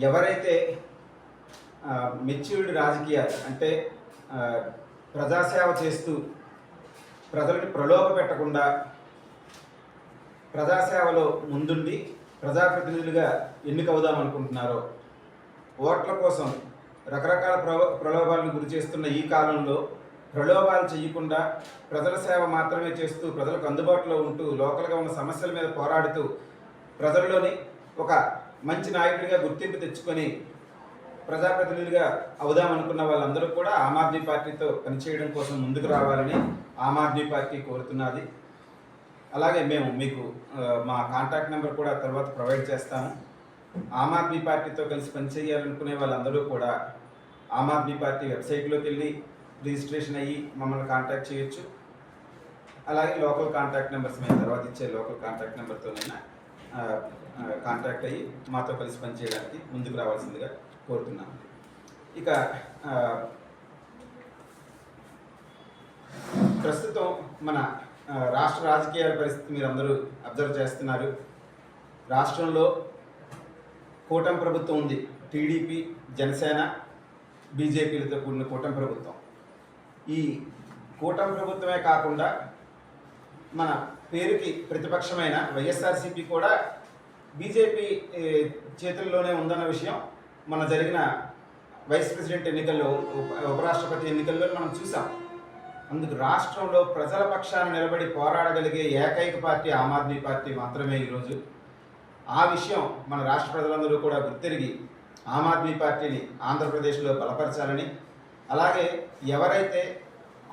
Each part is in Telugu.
ఎవరైతే మెచ్యూర్డ్ రాజకీయాలు అంటే ప్రజాసేవ చేస్తూ ప్రజలను ప్రలోభ పెట్టకుండా ప్రజాసేవలో ముందుండి ప్రజాప్రతినిధులుగా ఎన్నికవుదాం అనుకుంటున్నారో ఓట్ల కోసం రకరకాల ప్రలో ప్రలోభాలను గురి చేస్తున్న ఈ కాలంలో ప్రలోభాలు చేయకుండా ప్రజల సేవ మాత్రమే చేస్తూ ప్రజలకు అందుబాటులో ఉంటూ లోకల్గా ఉన్న సమస్యల మీద పోరాడుతూ ప్రజల్లోని ఒక మంచి నాయకుడిగా గుర్తింపు తెచ్చుకొని ప్రజాప్రతినిధులుగా అవుదామనుకున్న వాళ్ళందరూ కూడా ఆమ్ ఆద్మీ పార్టీతో పనిచేయడం కోసం ముందుకు రావాలని ఆమ్ ఆద్మీ పార్టీ కోరుతున్నది. అలాగే మేము మీకు మా కాంటాక్ట్ నెంబర్ కూడా తర్వాత ప్రొవైడ్ చేస్తాము. ఆమ్ ఆద్మీ పార్టీతో కలిసి పనిచేయాలనుకునే వాళ్ళందరూ కూడా ఆమ్ ఆద్మీ పార్టీ వెబ్సైట్లోకి వెళ్ళి రిజిస్ట్రేషన్ అయ్యి మమ్మల్ని కాంటాక్ట్ చేయొచ్చు. అలాగే లోకల్ కాంటాక్ట్ నెంబర్స్ మేము తర్వాత ఇచ్చే లోకల్ కాంటాక్ట్ నెంబర్తోనైనా కాంటాక్ట్ అయ్యి మాతో కలిసి పనిచేయడానికి ముందుకు రావాల్సిందిగా కోరుతున్నాను. ఇక ప్రస్తుతం మన రాష్ట్ర రాజకీయాల పరిస్థితి మీరు అందరూ అబ్జర్వ్ చేస్తున్నారు. రాష్ట్రంలో కూటమి ప్రభుత్వం ఉంది. టీడీపీ జనసేన బీజేపీలతో కూడిన కూటమి ప్రభుత్వం. ఈ కూటమి ప్రభుత్వమే కాకుండా మన పేరుకి ప్రతిపక్షమైన వైఎస్ఆర్సీపీ కూడా బీజేపీ చేతుల్లోనే ఉందన్న విషయం మన జరిగిన వైస్ ప్రెసిడెంట్ ఎన్నికల్లో ఉప- ఉపరాష్ట్రపతి ఎన్నికల్లో మనం చూసాం. అందుకు రాష్ట్రంలో ప్రజల పక్షాన నిలబడి పోరాడగలిగే ఏకైక పార్టీ ఆమ్ ఆద్మీ పార్టీ మాత్రమే ఈరోజు. ఆ విషయం మన రాష్ట్ర ప్రజలందరూ కూడా గుర్తిరిగి ఆమ్ ఆద్మీ పార్టీని ఆంధ్రప్రదేశ్లో బలపరచాలని అలాగే ఎవరైతే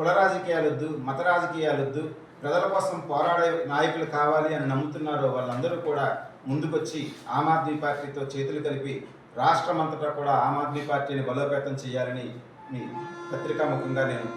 కుల రాజకీయాలొద్దు మత రాజకీయాలొద్దు ప్రజల కోసం పోరాడే నాయకులు కావాలి అని నమ్ముతున్నారో వాళ్ళందరూ కూడా ముందుకొచ్చి ఆమ్ ఆద్మీ పార్టీతో చేతులు కలిపి రాష్ట్రమంతటా కూడా ఆమ్ ఆద్మీ పార్టీని బలోపేతం చేయాలని మీ పత్రికాముఖంగా నేను